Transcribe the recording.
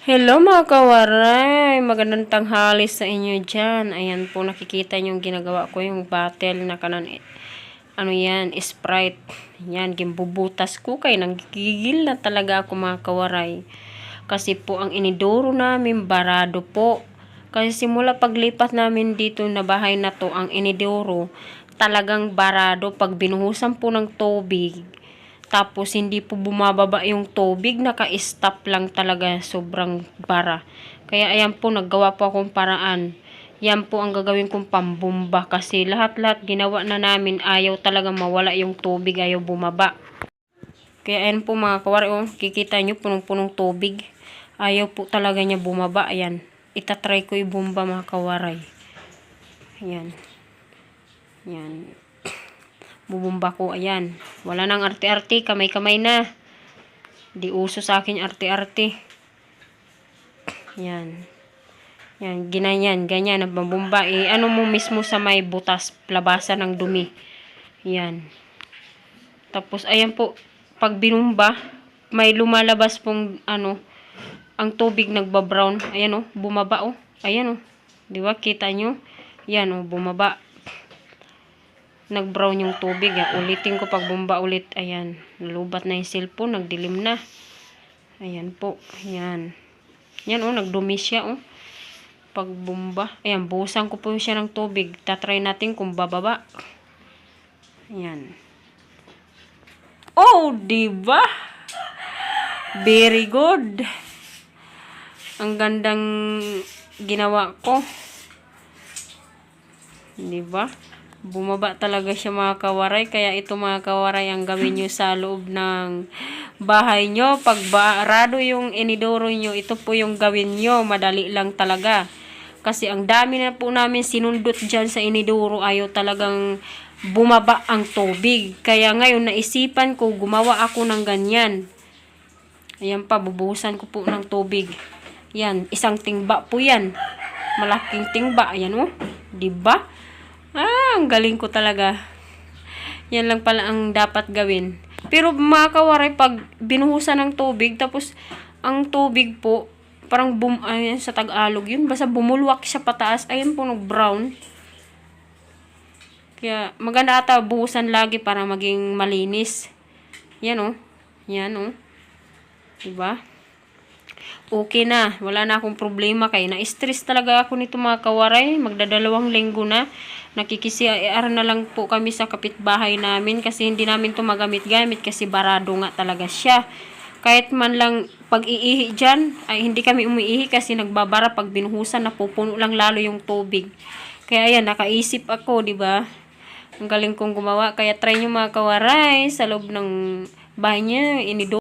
Hello mga kawaray! Magandang tanghali sa inyo dyan. Ayan po, nakikita nyo yung ginagawa ko, yung bottle na kanan, eh, ano yan, Sprite. Yan, gimbubutas ko kay nanggigil na talaga ako mga kawaray. Kasi po, ang inidoro namin, barado po. Kasi simula paglipat namin dito na bahay na to, ang inidoro, talagang barado. Pag binuhusan po ng tubig, tapos hindi po bumababa yung tubig, naka-stop lang talaga, sobrang bara. Kaya ayan po, naggawa po akong paraan. Yan po ang gagawin kong pambumba kasi lahat-lahat ginawa na namin, ayaw talaga mawala yung tubig, ayaw bumaba. Kaya ayan po mga kawari, oh, kikita nyo punong-punong tubig. Ayaw po talaga niya bumaba, ayan. Itatry ko ibumba mga kawaray. Ayan. Ayan bubumba ko, ayan. Wala nang arte-arte, kamay-kamay na. Di uso sa akin arte-arte. Yan. Yan, ginanyan, ganyan, nababumba. Eh, ano mo mismo sa may butas, labasan ng dumi. Yan. Tapos, ayan po, pag binumba, may lumalabas pong, ano, ang tubig nagbabrown. Ayan, oh, bumaba, oh. Ayan, oh. Di ba, kita nyo? Yan, oh, bumaba nag-brown yung tubig. Yan. Ulitin ko pag bumba ulit. Ayan. Nalubat na yung cellphone. Nagdilim na. Ayan po. Ayan. Yan oh. Nagdumi siya oh. Pag bumba. Ayan. Buhusan ko po siya ng tubig. Tatry natin kung bababa. Ayan. Oh! Diba? Very good. Ang gandang ginawa ko. Diba? Bumaba talaga siya mga kawaray. Kaya ito mga kawaray ang gawin nyo sa loob ng bahay nyo. Pag barado yung inidoro nyo, ito po yung gawin nyo. Madali lang talaga. Kasi ang dami na po namin sinundot dyan sa inidoro. Ayaw talagang bumaba ang tubig. Kaya ngayon naisipan ko, gumawa ako ng ganyan. Ayan pa, bubuhusan ko po ng tubig. Yan, isang tingba po yan. Malaking tingba. Ayan o. Oh. Diba? Ah, ang galing ko talaga. Yan lang pala ang dapat gawin. Pero mga kawaray, pag binuhusan ng tubig, tapos ang tubig po, parang bum, ayan, sa Tagalog yun, basta bumulwak siya pataas, ayun po nag-brown. Kaya maganda ata buhusan lagi para maging malinis. Yan oh. Yan oh. Diba? Okay na. Wala na akong problema kaya na-stress talaga ako nito mga kawaray. Magdadalawang linggo na nakikisiar na lang po kami sa kapitbahay namin kasi hindi namin to magamit-gamit kasi barado nga talaga siya. Kahit man lang pag-iihi dyan, ay hindi kami umiihi kasi nagbabara pag binuhusan na pupuno lang lalo yung tubig. Kaya ayan, nakaisip ako, di ba? Ang galing kong gumawa. Kaya try nyo mga kawaray sa loob ng bahay niya, inido